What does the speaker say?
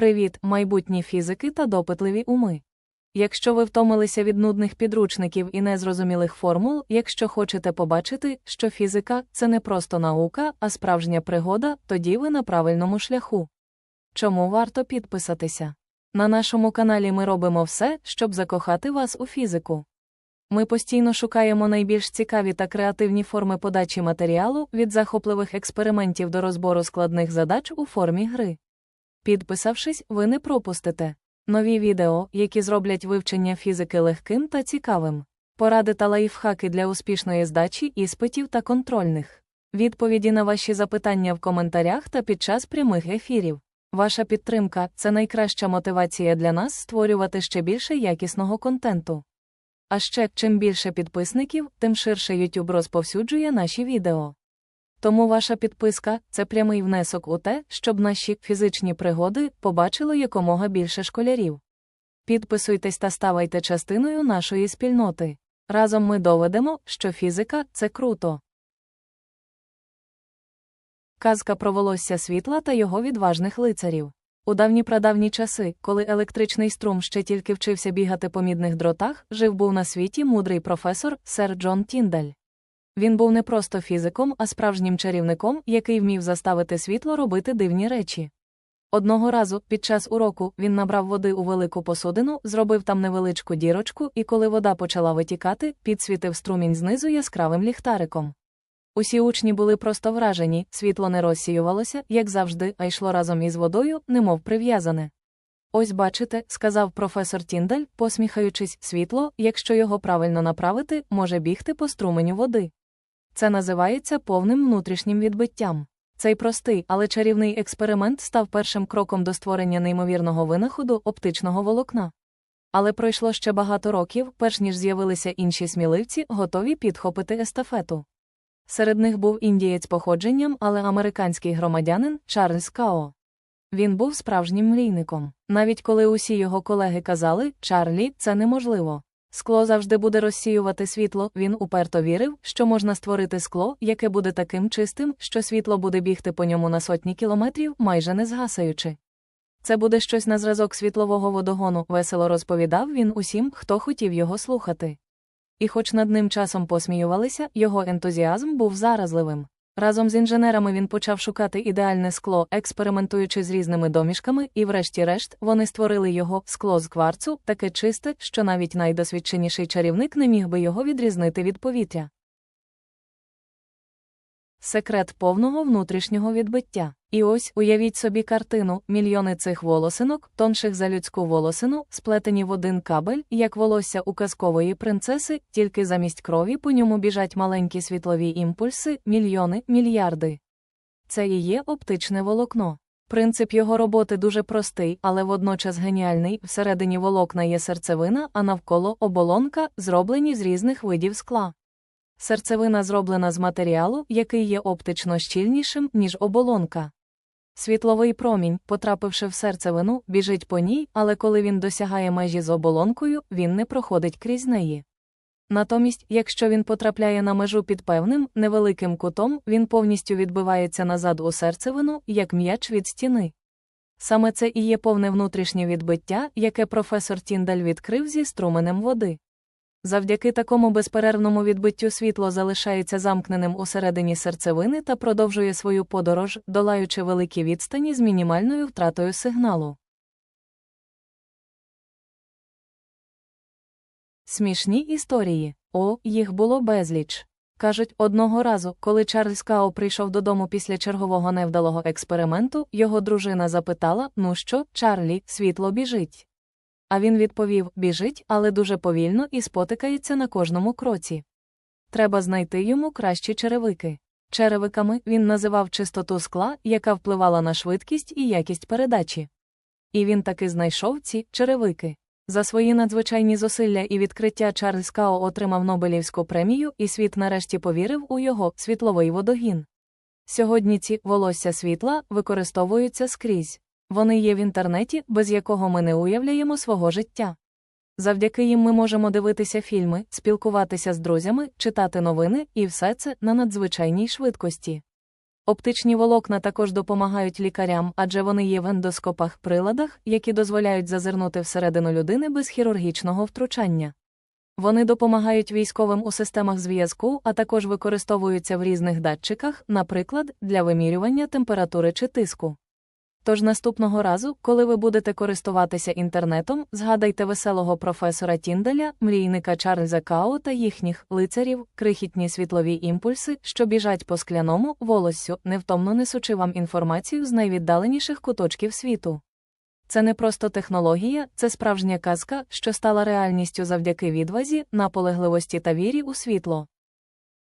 Привіт, майбутні фізики та допитливі уми. Якщо ви втомилися від нудних підручників і незрозумілих формул, якщо хочете побачити, що фізика це не просто наука, а справжня пригода, тоді ви на правильному шляху. Чому варто підписатися? На нашому каналі ми робимо все, щоб закохати вас у фізику. Ми постійно шукаємо найбільш цікаві та креативні форми подачі матеріалу від захопливих експериментів до розбору складних задач у формі гри. Підписавшись, ви не пропустите нові відео, які зроблять вивчення фізики легким та цікавим, поради та лайфхаки для успішної здачі іспитів та контрольних, відповіді на ваші запитання в коментарях та під час прямих ефірів. Ваша підтримка це найкраща мотивація для нас створювати ще більше якісного контенту. А ще, чим більше підписників, тим ширше YouTube розповсюджує наші відео. Тому ваша підписка це прямий внесок у те, щоб наші фізичні пригоди побачило якомога більше школярів. Підписуйтесь та ставайте частиною нашої спільноти. Разом ми доведемо, що фізика це круто. Казка про волосся світла та його відважних лицарів. У давні прадавні часи, коли електричний струм ще тільки вчився бігати по мідних дротах, жив був на світі мудрий професор сер Джон Тіндаль. Він був не просто фізиком, а справжнім чарівником, який вмів заставити світло робити дивні речі. Одного разу, під час уроку, він набрав води у велику посудину, зробив там невеличку дірочку, і коли вода почала витікати, підсвітив струмінь знизу яскравим ліхтариком. Усі учні були просто вражені, світло не розсіювалося, як завжди, а йшло разом із водою, немов прив'язане. Ось бачите, сказав професор Тіндаль, посміхаючись, світло, якщо його правильно направити, може бігти по струменю води. Це називається повним внутрішнім відбиттям. Цей простий, але чарівний експеримент став першим кроком до створення неймовірного винаходу оптичного волокна. Але пройшло ще багато років, перш ніж з'явилися інші сміливці, готові підхопити естафету. Серед них був індієць походженням, але американський громадянин Чарльз Као. Він був справжнім мрійником. Навіть коли усі його колеги казали, Чарлі, це неможливо. Скло завжди буде розсіювати світло, він уперто вірив, що можна створити скло, яке буде таким чистим, що світло буде бігти по ньому на сотні кілометрів, майже не згасаючи. Це буде щось на зразок світлового водогону, весело розповідав він усім, хто хотів його слухати. І хоч над ним часом посміювалися, його ентузіазм був заразливим. Разом з інженерами він почав шукати ідеальне скло, експериментуючи з різними домішками, і, врешті-решт, вони створили його скло з кварцу, таке чисте, що навіть найдосвідченіший чарівник не міг би його відрізнити від повітря. Секрет повного внутрішнього відбиття. І ось уявіть собі картину: мільйони цих волосинок, тонших за людську волосину, сплетені в один кабель, як волосся у казкової принцеси, тільки замість крові по ньому біжать маленькі світлові імпульси, мільйони, мільярди. Це і є оптичне волокно. Принцип його роботи дуже простий, але водночас геніальний. Всередині волокна є серцевина, а навколо оболонка, зроблені з різних видів скла. Серцевина зроблена з матеріалу, який є оптично щільнішим, ніж оболонка. Світловий промінь, потрапивши в серцевину, біжить по ній, але коли він досягає межі з оболонкою, він не проходить крізь неї. Натомість, якщо він потрапляє на межу під певним невеликим кутом, він повністю відбивається назад у серцевину, як м'яч від стіни. Саме це і є повне внутрішнє відбиття, яке професор Тіндаль відкрив зі струменем води. Завдяки такому безперервному відбиттю світло залишається замкненим усередині серцевини та продовжує свою подорож, долаючи великі відстані з мінімальною втратою сигналу. Смішні історії. О, їх було безліч. Кажуть, одного разу, коли Чарльз Као прийшов додому після чергового невдалого експерименту, його дружина запитала: Ну що, Чарлі, світло біжить. А він відповів біжить, але дуже повільно і спотикається на кожному кроці. Треба знайти йому кращі черевики. Черевиками він називав чистоту скла, яка впливала на швидкість і якість передачі. І він таки знайшов ці черевики. За свої надзвичайні зусилля і відкриття Чарльз Као отримав Нобелівську премію, і світ нарешті повірив у його світловий водогін. Сьогодні ці волосся світла використовуються скрізь. Вони є в інтернеті, без якого ми не уявляємо свого життя. Завдяки їм ми можемо дивитися фільми, спілкуватися з друзями, читати новини, і все це на надзвичайній швидкості. Оптичні волокна також допомагають лікарям, адже вони є в ендоскопах приладах, які дозволяють зазирнути всередину людини без хірургічного втручання. Вони допомагають військовим у системах зв'язку, а також використовуються в різних датчиках, наприклад, для вимірювання температури чи тиску. Тож наступного разу, коли ви будете користуватися інтернетом, згадайте веселого професора Тінделя, мрійника Чарльза Као та їхніх лицарів, крихітні світлові імпульси, що біжать по скляному волоссю, невтомно несучи вам інформацію з найвіддаленіших куточків світу. Це не просто технологія, це справжня казка, що стала реальністю завдяки відвазі, наполегливості та вірі у світло.